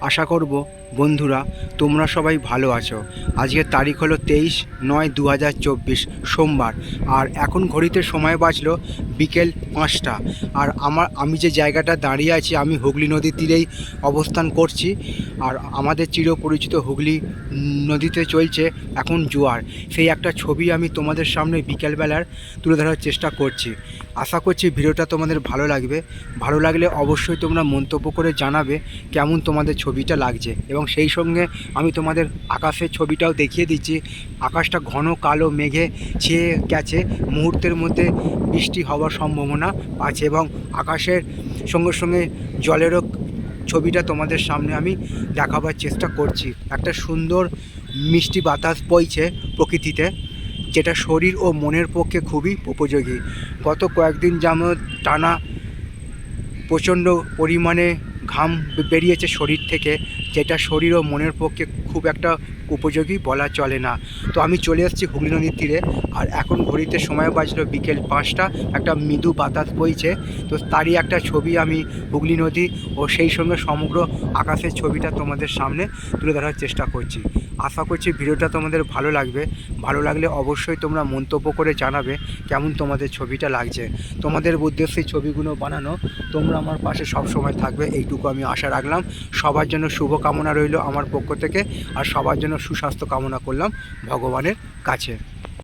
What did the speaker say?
আশা করব বন্ধুরা, তোমরা সবাই ভালো আছো। আজকের তারিখ হলো তেইশ নয় দু সোমবার। আর এখন ঘড়িতে সময় বাজলো বিকেল পাঁচটা। আর আমার, আমি যে জায়গাটা দাঁড়িয়ে আছি, আমি হুগলি নদীর তীরেই অবস্থান করছি। আর আমাদের চিরপরিচিত হুগলি নদীতে চলছে এখন জোয়ার। সেই একটা ছবি আমি তোমাদের সামনে বিকেলবেলার তুলে ধরার চেষ্টা করছি। আশা করছি ভিডিওটা তোমাদের ভালো লাগবে। ভালো লাগলে অবশ্যই তোমরা মন্তব্য করে জানাবে কেমন তোমাদের ছবিটা লাগছে। এবং সেই সঙ্গে আমি তোমাদের আকাশের ছবিটাও দেখিয়ে দিচ্ছি। আকাশটা ঘন, কালো, মেঘে ছেয়ে গেছে। মুহূর্তের মধ্যে বৃষ্টি হওয়ার সম্ভাবনা আছে এবং আকাশের সঙ্গে সঙ্গে জলেরও ছবিটা তোমাদের সামনে আমি দেখাবার চেষ্টা করছি। একটা সুন্দর মিষ্টি বাতাস বইছে প্রকৃতিতে, যেটা শরীর ও মনের পক্ষে খুবই উপযোগী। গত কয়েকদিন যেমন টানা প্রচণ্ড পরিমাণে ঘাম বেরিয়েছে শরীর থেকে। যেটা শরীর ও মনের পক্ষে খুব একটা উপযোগী বলা চলে না। তো আমি চলে এসেছি হুগলি নদীর তীরে আর এখন ঘড়িতে সময় বাজলো বিকেল পাঁচটা। একটা মৃদু বাতাস বইছে। তো তারই একটা ছবি আমি হুগলি নদী ও সেই সঙ্গে সমগ্র আকাশের ছবিটা তোমাদের সামনে তুলে ধরার চেষ্টা করছি। আশা করছি ভিডিওটা তোমাদের ভালো লাগবে। ভালো লাগলে অবশ্যই তোমরা মন্তব্য করে জানাবে কেমন তোমাদের ছবিটা লাগছে। তোমাদের উদ্দেশ্যে ছবিগুলো বানানো তোমরা আমার পাশে সব সময় থাকবে। এইটুকু আমি আশা রাখলাম। সবার জন্য শুভ কামনা রইল আমার পক্ষ থেকে আর সবার জন্য সুস্বাস্থ্য কামনা করলাম ভগবানের কাছে।